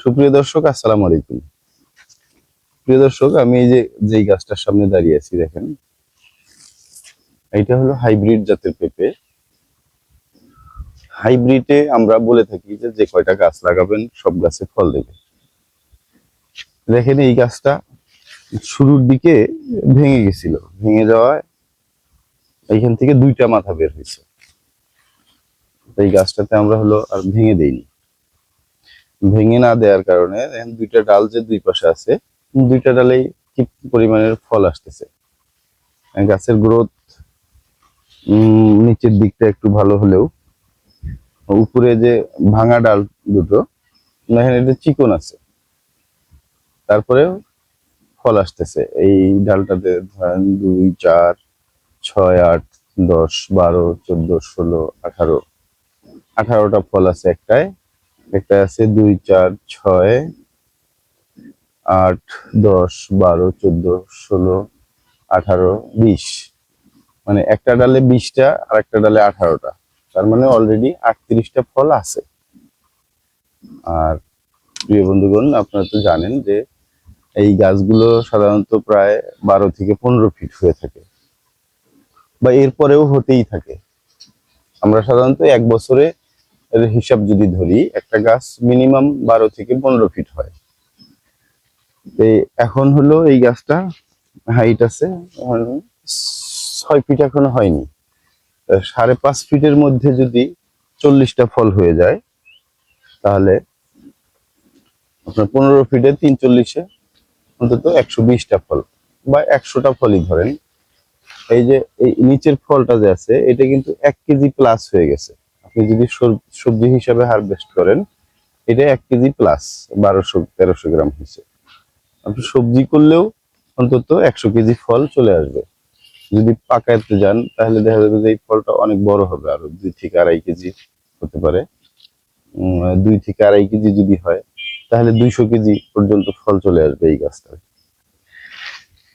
সুপ্রিয় দর্শক, আসসালামু আলাইকুম। প্রিয় দর্শক, আমি এই যে, যেই গাছটার সামনে দাঁড়িয়ে আছি, দেখেন, এইটা হলো হাইব্রিড জাতের পেঁপে। হাইব্রিডে আমরা বলে থাকি যে যে কয়টা গাছ লাগাবেন, সব গাছে ফল দেবে। দেখেন, এই গাছটা শুরুর দিকে ভেঙে গেছিল। ভেঙে যাওয়ায় এইখান থেকে দুইটা মাথা বের হয়েছে। এই গাছটাতে আমরা হলো আর ভেঙে দেইনি। ভেঙে না দেওয়ার কারণে দুইটা ডাল যে দুই পাশে আছে দুইটা ডালেই কি পরিমাণের ফল আসতেছে। গাছের গ্রোথ নিচের দিকটা একটু ভালো হলেও, উপরে যে ভাঙা ডাল দুটো এটা চিকন আছে। তারপরে ফল আসতেছে। এই ডালটাতে ধরেন দুই, চার, ছয়, আট, দশ, বারো, চোদ্দ, ষোলো, আঠারো, আঠারোটা ফল আছে একটায়। একটা আছে দুই চার ছয় আট দশ বারো চোদ্দ ষোলো আঠারো বিশ। মানে একটা ডালে বিশটা আর একটা ডালে আঠারোটা। তার মানে অলরেডি আটত্রিশটা ফল আছে। আর প্রিয় বন্ধুগণ, আপনারা তো জানেন যে এই গাছগুলো সাধারণত প্রায় বারো থেকে পনেরো ফিট হয়ে থাকে। বা এরপরেও হতেই থাকে। আমরা সাধারণত এক বছরে এর হিসাব যদি ধরি, একটা গাছ মিনিমাম বারো থেকে পনেরো ফিট হয়। এখন হলো এই গাছটা হাইট আছে ছয় ফিট এখনও হয়নি। সাড়ে পাঁচ ফিটের মধ্যে যদি চল্লিশটা ফল হয়ে যায়, তাহলে আপনার পনেরো ফিটে তিন চল্লিশে অন্তত একশো বিশটা ফল বা একশোটা ফলই ধরেন। এই যে, এই নিচের ফলটা যে আছে, এটা কিন্তু এক কেজি প্লাস হয়ে গেছে। আপনি যদি সব- সবজি হিসাবে হারভেস্ট করেন, এটা এক কেজি প্লাস বারোশো, তেরোশো গ্রাম হয়েছে। আপনি সবজি করলেও অন্তত একশো কেজি ফল চলে আসবে। যদি পাকাইতে যান, তাহলে দেখা যাবে যে এই ফলটা অনেক বড় হবে, আরও দুই থেকে আড়াই কেজি হতে পারে। দুই থেকে আড়াই কেজি যদি হয়, তাহলে দুইশো কেজি পর্যন্ত ফল চলে আসবে এই গাছটার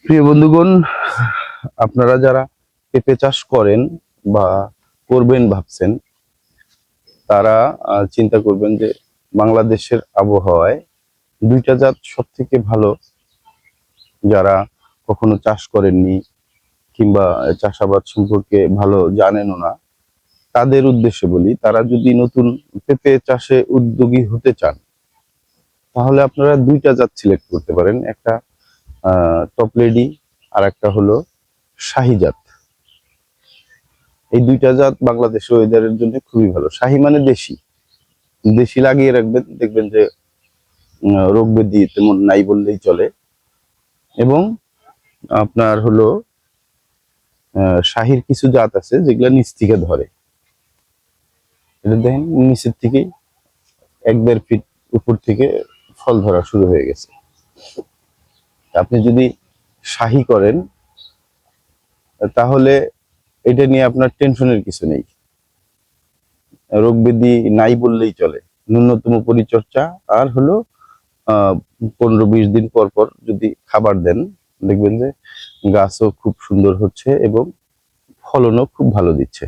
প্রিয় বন্ধুগণ, আপনারা যারা পেঁপে চাষ করেন বা করবেন ভাবছেন তারা চিন্তা করবেন যে বাংলাদেশের আবহাওয়ায় দুইটা জাত সব থেকে ভালো যারা কখনো চাষ করেননি কিংবা চাষাবাদ সম্পর্কে ভালো জানেনও না, তাদের উদ্দেশ্যে বলি, তারা যদি নতুন পেঁপে চাষে উদ্যোগী হতে চান, তাহলে আপনারা দুইটা জাত সিলেক্ট করতে পারেন। একটা টপ লেডি আর একটা হলো শাহি জাত। এই দুইটা জাত বাংলাদেশের ওয়েদারের জন্য খুবই ভালো। শাহি মানে দেশি। দেশি লাগিয়ে রাখবেন, দেখবেন যে রোগ ব্যাধি তেমন নাই বললেই চলে। এবং আপনার হলো শাহির কিছু জাত আছে যেগুলা নিচ থেকে ধরে। এটা দেখেন, নিচের থেকেই এক দেড় ফিট উপর থেকে ফল ধরা শুরু হয়ে গেছে। আপনি যদি শাহি করেন, তাহলে এটা নিয়ে আপনার টেনশনের কিছু নেই। রোগ ব্যাধি নাই বললেই চলে। ন্যূনতম পরিচর্যা আর হলো পনেরো বিশ দিন পর পর যদি খাবার দেন, দেখবেন যে গাছও খুব সুন্দর হচ্ছে এবং ফলনও খুব ভালো দিচ্ছে।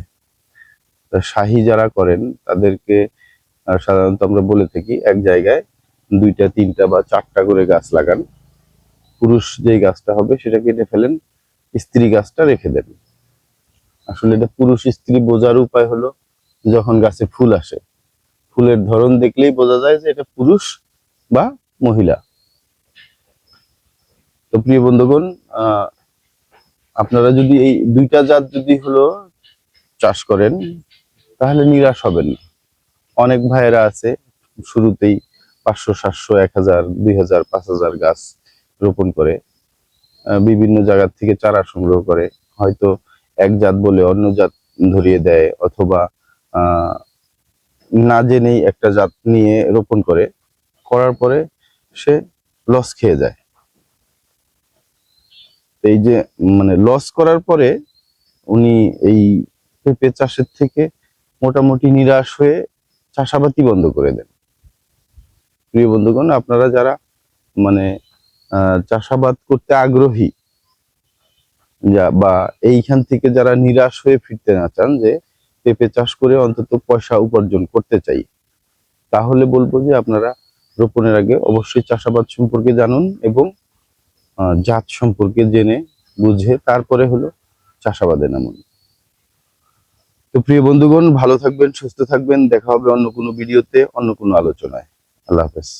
শাহি যারা করেন, তাদেরকে সাধারণত আমরা বলে থাকি, এক জায়গায় দুইটা, তিনটা বা চারটা করে গাছ লাগান। পুরুষ যেই গাছটা হবে সেটা কেটে ফেলেন, স্ত্রী গাছটা রেখে দেন। আসলে এটা পুরুষ স্ত্রী বোঝার উপায় হলো যখন গাছে ফুল আসে। ফুলের ধরন দেখলেই বোঝা যায় যে এটা পুরুষ বা মহিলা। তো প্রিয় বন্ধুগণ আপনারা যদি এই দুইটা জাত যদি হলো চাষ করেন, তাহলে নিরাশ হবেন না। অনেক ভাইয়েরা আছে, শুরুতেই পাঁচশো, সাতশো, এক হাজার, দুই হাজার, পাঁচ হাজার গাছ রোপণ করে বিভিন্ন জায়গা থেকে চারা সংগ্রহ করে। হয়তো এক জাত বলে অন্য জাত ধরিয়ে দেয় অথবা না জেনেই একটা জাত নিয়ে রোপণ করে, করার পরে সে লস খেয়ে যায়। এই যে মানে লস করার পরে উনি এই পেঁপে চাষের থেকে মোটামুটি নিরাশ হয়ে চাষাবাতি বন্ধ করে দেন। প্রিয় বন্ধুগণ, আপনারা যারা মানে চাষাবাদ করতে আগ্রহী বা এইখান থেকে যারা নিরাশ হয়ে ফিরতে না চান যে পেঁপে চাষ করে অন্তত পয়সা উপার্জন করতে চাই, তাহলে বলব যে আপনারা রোপণের আগে অবশ্যই চাষাবাদ সম্পর্কে জানুন এবং জাত সম্পর্কে জেনে বুঝে তারপরে হলো চাষাবাদে নামুন। তো প্রিয় বন্ধুগণ, ভালো থাকবেন, সুস্থ থাকবেন, দেখা হবে অন্য কোনো ভিডিওতে, অন্য কোনো আলোচনায়। আল্লাহ হাফেজ।